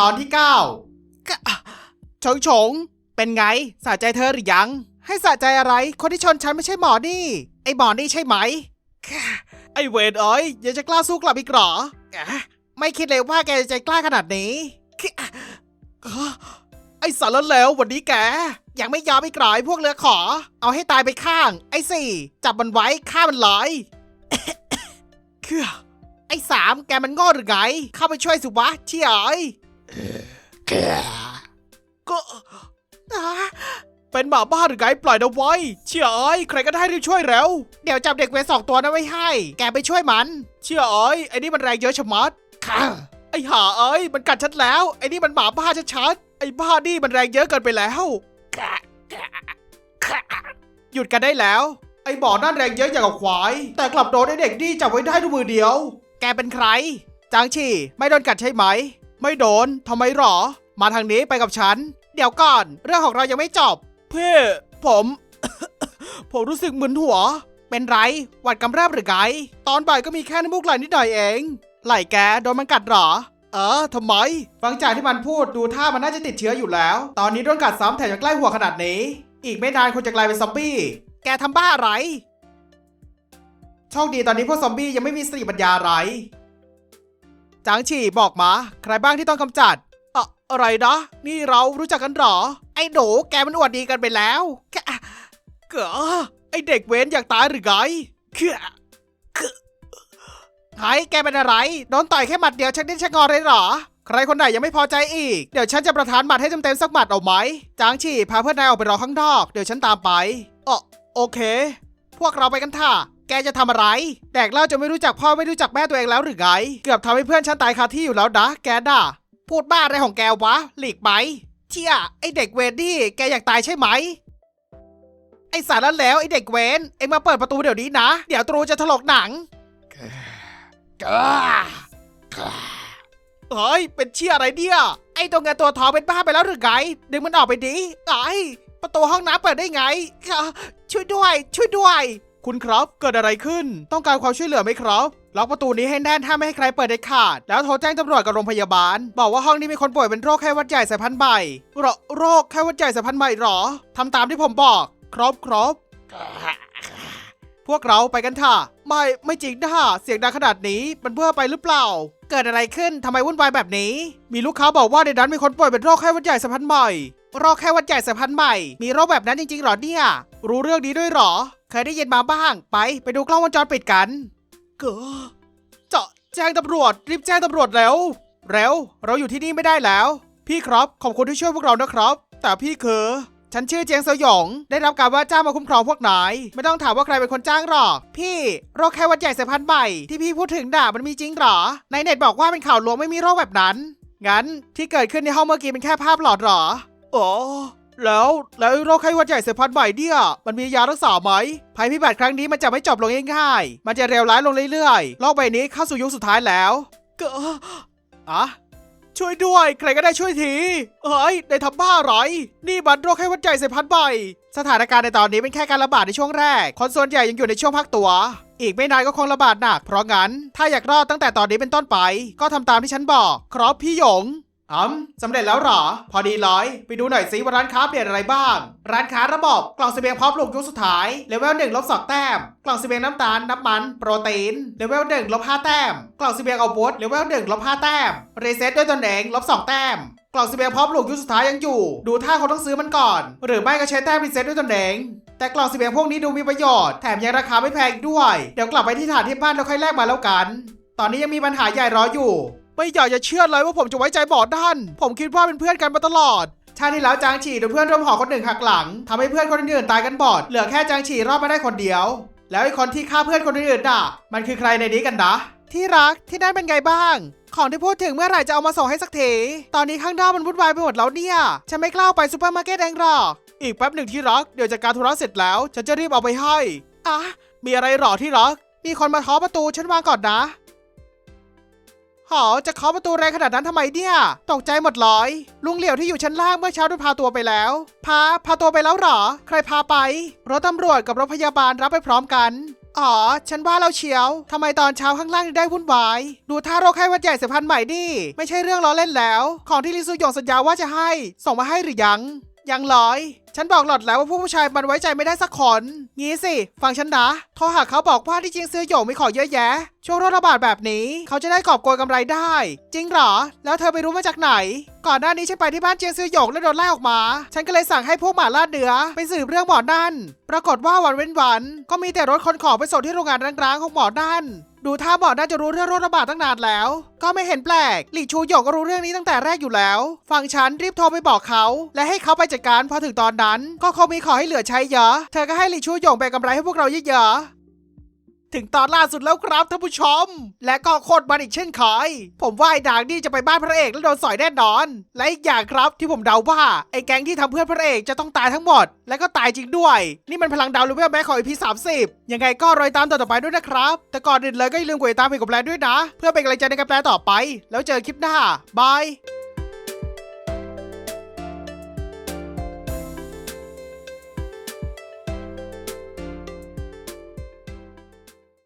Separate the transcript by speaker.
Speaker 1: ตอนที่9ชงชง เป็นไงสะใจเธอหรือยัง ให้สะใจอะไร คนที่ชนฉันไม่ใช่หมอนี่ ไอ้หมอนี่ใช่ไหม ไอ้เวรเอ้ยยังจะกล้าสู้กลับอีกเหรอแกไม่คิดเลยว่าแกจะใจกล้าขนาดนี้ไอ้สารเลววันนี้แก ยังไม่ยอมไม่กลายพวกเรือขอ เอาให้ตายไปข้าง ไอ้สี่จับมันไว้ฆ่ามันเลยคือไอ้สามแกมันโง่หรือไง เข้าไปช่วยสิวะเชี่ยเอ้ย ก็อ่าเป็นหมาบ้าหรือไงปล่อยนะไว้ เชี่ยเอ้ยใครก็ได้รีบช่วยเร็วเดี๋ยวจับเด็กเวรสองตัวนั้นไว้ให้ แกไปช่วยมัน เชี่ยเอ้ยไอ้นี่มันแรงเยอะชะมัดค่ะไอ้ห่าเอ้ยมันกัดฉันแล้ว ไอ้นี่มันหมาบ้าชัดๆไอ้บ้านี่มันแรงเยอะเกินไปแล้วหยุดกันได้แล้ว ไอ้บ่อนั่นแรงเยอะอย่างกับควาย แต่กลับโดนไอ้เด็กนี่จับไว้ได้ด้วยมือเดียว แกเป็นใคร จางชีไม่โดนกัดใช่ไหม ไม่โดนทำไมหรอ มาทางนี้ไปกับฉัน เดี๋ยวก่อน เรื่องของเรายังไม่จบ เพ่ผม ผมรู้สึกมึนหัว เป็นไร หวัดกำเริบหรือไง ตอนบ่ายก็มีแค่น้ำมูกไหลนิดหน่อยเอง ไหลแกโดนมันกัดเหรอ เออทำไม ฟังจากที่มันพูดดูท่ามันน่าจะติดเชื้ออยู่แล้ว ตอนนี้โดนกัดซ้ำแถมยังใกล้หัวขนาดนี้ อีกไม่นานคงจะกลายเป็นซอมบี้ แกทำบ้าอะไรโชคดีตอนนี้พวกซอมบี้ยังไม่มีสติปัญญาอะไร จางฉี่บอกมา ใครบ้างที่ต้องกำจัดอะอะไรนะ นี่เรารู้จักกันหรอ ไอ้หนูแกมันอวดดีกันไปแล้วแกเกอไอเด็กเว้นอยากตายหรือไงเกอเกอไอ้แกเป็นอะไร โดนต่อยแค่หมัดเดียวชักดิ้นชักงอเลยหรอ ใครคนไหนยังไม่พอใจอีก เดี๋ยวฉันจะประทานหมัดให้เต็มๆสักหมัดเอาไหม จางฉี่พาเพื่อนนายออกไปรอข้างนอก เดี๋ยวฉันตามไปอ๋อโอเค พวกเราไปกันเถอะ แกจะทำอะไร แดกเหล้าจะไม่รู้จักพ่อไม่รู้จักแม่ตัวเองแล้วหรือไง เกือบทำให้เพื่อนฉันตายคาที่อยู่แล้วนะแกด่า พูดบ้าอะไรของแกวะ หลีกไปเชี่ยไอเด็กเวนนี่แกอยากตายใช่ไหม ไอสารแล้วไอเด็กเวนเอ็งมาเปิดประตูเดี๋ยวนี้นะ เดี๋ยวตรูจะถลกหนังเฮ้ย เป็นเชี่ยอะไรเนี่ย ไอตัวเงินตัวทองเป็นบ้าไปแล้วหรือไง ดึงมันออกไปดิไอประตูห้องน้ำเปิดได้ไง ช่วยด้วย ช่วยด้วย คุณครับ เกิดอะไรขึ้น ต้องการความช่วยเหลือไหมครับ ล็อกประตูนี้ให้แน่นห้าไม่ให้ใครเปิดเด็ดขาด แล้วโทรแจ้งตำรวจกับโรงพยาบาล บอกว่าห้องนี้มีคนป่วยเป็นโรคไข้หวัดใหญ่สายพันธุ์ใหม่โรโรคไข้หวัดใหญ่สายพันธุ์ใหม่หรอ ทำตามที่ผมบอก ครบครบ พวกเราไปกันเถอะไม่ ไม่จริงนะเสียงดังขนาดนี้มันเพื่อไปหรือเปล่า เกิดอะไรขึ้นทำไมวุ่นวายแบบนี้ มีลูกค้าบอกว่าในนั้นมีคนป่วยเป็นโรคไข้หวัดใหญ่สายพันธุ์ใหม่โรคไข้หวัดใหญ่สายพันธุ์ใหม่ มีโรคแบบนั้นจริงๆหรอเนี่ย รู้เรื่องนี้ด้วยหรอ เคยได้ยินมาบ้าง ไป ไปดูกล้องวงจรปิดกัน เก๋เจาะแจ้งตำรวจ รีบแจ้งตำรวจเร็วเร็ว เราอยู่ที่นี่ไม่ได้แล้ว พี่ครับ ขอบคุณที่ช่วยพวกเรานะครับ แต่พี่คือ ฉันชื่อเจียงเสยหยงได้รับการว่าจ้างมาคุ้มครองพวกนาย ไม่ต้องถามว่าใครเป็นคนจ้างหรอก พี่ โรคไข้หวัดใหญ่สายพันธุ์ใหม่ที่พี่พูดถึงด่ามันมีจริงหรอ ในเน็ตบอกว่าเป็นข่าวลวงไม่มีโรคแบบนั้น งั้นที่เกิดขึ้นในห้องเมื่อกี้เป็นแค่ภาพหลอดหรออ๋อ แล้วแล้วโรคไข้หวัดใหญ่สายพันธุ์ใหม่เนี่ยมันมียารักษาไหมภัยพิบัติครั้งนี้มันจะไม่จบลงง่ายๆมันจะเร็วร้ายลงเรื่อยๆโลกใบนี้เข้าสู่ยุคสุดท้ายแล้วก็อะช่วยด้วย ใครก็ได้ช่วยทีเฮ้ยในทำบ้าอะไรนี่มันโรคไข้หวัดใหญ่สายพันธุ์ใหม่สถานการณ์ในตอนนี้เป็นแค่การระบาดในช่วงแรก คนส่วนใหญ่ยังอยู่ในช่วงพักตัว อีกไม่นานก็คงระบาดหนัก เพราะงั้น ถ้าอยากรอดตั้งแต่ตอนนี้เป็นต้นไป ก็ทำตามที่ฉันบอก ครับพี่หยง อืมสำเร็จแล้วหรอ พอดีเลยไปดูหน่อยสิว่าร้านค้าเปลี่ยนอะไรบ้าง ร้านค้าระบบกล่องเสบียงพร้อมปลูกยุคสุดท้ายเลเวลหนึ่งลบสองแต้ม กล่องเสบียงน้ำตาลน้ำมัน โปรตีนเลเวลหนึ่งลบห้าแต้ม กล่องเสบียงอาวุธเลเวลหนึ่งลบห้าแต้มรีเซ็ตด้วยตนเองลบสองแต้มกล่องเสบียงพร้อมปลูกยุคสุดท้ายยังอยู่ ดูท่าคนต้องซื้อมันก่อน หรือไม่ก็ใช้แต้มรีเซ็ตด้วยตนเอง แต่กล่องเสบียงพวกนี้ดูมีประโยชน์ แถมยังราคาไม่แพงอีกด้วย เดี๋ยวกลับไปที่ฐานที่บ้านแล้วค่อยแลกมาแล้วกัน ตอนนี้ยังมีปัญหาใหญ่รออยู่ ไม่อยากจะเชื่อเลยว่าผมจะไว้ใจบอดด้าน ผมคิดว่าเป็นเพื่อนกันมาตลอดชาติที่แล้วจางฉีโดนเพื่อนร่วมหอคนหนึ่งหักหลังทำให้เพื่อนคนอื่นๆตายกันบอด เหลือแค่จางฉีรอดมาได้คนเดียว แล้วไอ้คนที่ฆ่าเพื่อนคนอื่นน่ะมันคือใครในนี้กันนะที่รักที่นั่นเป็นไงบ้าง ของที่พูดถึงเมื่อไหร่จะเอามาส่งให้สักทีตอนนี้ข้างนอกมันวุ่นวายไปหมดแล้วเนี่ยฉันไม่กล้าไปซูเปอร์มาร์เก็ตเองหรอกอีกแป๊บหนึ่งที่รักเดี๋ยวจัดการธุระเสร็จแล้ว ฉันจะรีบเอาไปให้อะมีอะไรหรอที่รักมีคนมาเคาะประตูฉันวางก่อนนะ หอจะเคาะประตูแรงขนาดนั้นทำไมเนี่ย ตกใจหมดเลยลุงเหลียวที่อยู่ชั้นล่างเมื่อเช้าโดนพาตัวไปแล้ว พา พาตัวไปแล้วหรอ ใครพาไป รถตำรวจกับรถพยาบาลรับไปพร้อมกัน อ๋อ ฉันว่าเราเชียว ทำไมตอนเช้าข้างล่างถึงได้วุ่นวาย ดูท่าโรคไข้หวัดใหญ่สายพันธุ์ใหม่ดิ ไม่ใช่เรื่องล้อเล่นแล้ว ของที่ลิซูหยงสัญญาว่าจะให้ ส่งมาให้หรือยัง ยังเลยฉันบอกหลอดแล้วว่าผู้ผู้ชายมันไว้ใจไม่ได้สักคนงี้สิ ฟังฉันนะโทรหาเขาบอกว่าที่จริงซื้อหยงมีของเยอะแยะ ช่วงโรคระบาดแบบนี้ เขาจะได้กอบโกยกำไรได้ จริงเหรอ แล้วเธอไปรู้มาจากไหน ก่อนหน้านี้ฉันไปที่บ้านเจียงซื้อหยงแล้วโดนไล่ออกมา ฉันก็เลยสั่งให้พวกหมาล่าเนื้อไปสืบเรื่องหมอนั่น ปรากฏว่าวันเว้นวัน ก็มีแต่รถขนของไปส่งที่โรงงานร้างๆของหมอนั่น ดูท่าบอกน่าจะรู้เรื่องโรคระบาดตั้งนานแล้ว ก็ไม่เห็นแปลก หลี่ชูหยงก็รู้เรื่องนี้ตั้งแต่แรกอยู่แล้ว ฝั่งฉันรีบโทรไปบอกเขา และให้เขาไปจัดการพอถึงตอนนั้น ก็คงมีขอให้เหลือใช้เยอะ เธอก็ให้หลี่ชูหยงแบ่งกำไรให้พวกเราเยอะๆ ถึงตอนล่าสุดแล้วครับท่านผู้ชม และก็โคตรมันอีกเช่นเคยผมว่าไอ้ดางนี่จะไปบ้านพระเอกแล้วโดนสอยแน่นอน และอีกอย่างครับที่ผมเดาว่าไอ้แก๊งที่ทำเพื่อนพระเอกจะต้องตายทั้งหมด และก็ตายจริงด้วย นี่มันพลังดาวลูเวลแม็กของ EP 30ยังไงก็รอยตามต่อไปด้วยนะครับ แต่ก่อนอื่นเลยก็อย่าลืมกดติดตามเพจกับแปลด้วยนะ เพื่อเป็นกำลังใจในการแปลต่อไป แล้วเจอคลิปหน้าบาย